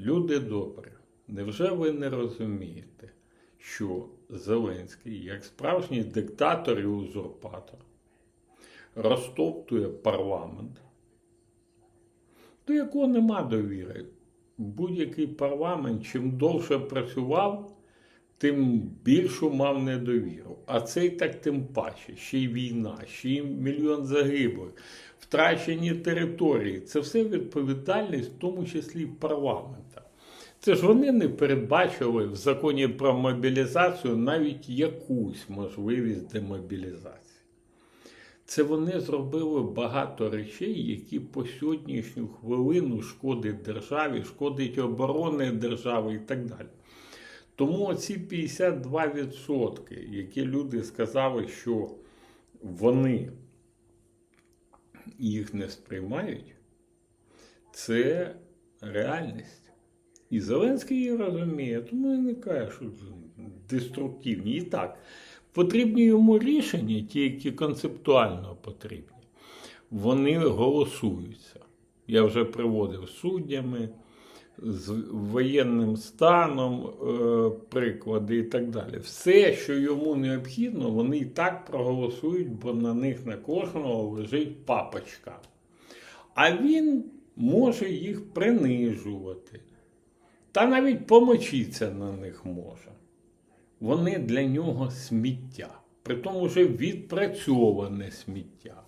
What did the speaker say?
Люди добрі, невже ви не розумієте, що Зеленський, як справжній диктатор і узурпатор, розтоптує парламент, до якого нема довіри. Будь-який парламент, чим довше працював, тим більшу мав недовіру. А цей так тим паче, ще й війна, ще й мільйон загиблих, втрачені території. Це все відповідальність, в тому числі парламента. Це ж вони не передбачили в законі про мобілізацію навіть якусь можливість демобілізації. Це вони зробили багато речей, які по сьогоднішню хвилину шкодять державі, шкодить оборони держави і так далі. Тому ці 52%, які люди сказали, що вони їх не сприймають, це реальність. І Зеленський її розуміє, тому і не каже, що деструктивні. І так, потрібні йому рішення, ті, які концептуально потрібні, вони голосуються. Я вже приводив суддями, з воєнним станом, е, приклади і так далі. Все, що йому необхідно, вони і так проголосують, бо на них на кожного лежить папочка. А він може їх принижувати. Та навіть помочитися на них може. Вони для нього сміття. Притому вже відпрацьоване сміття.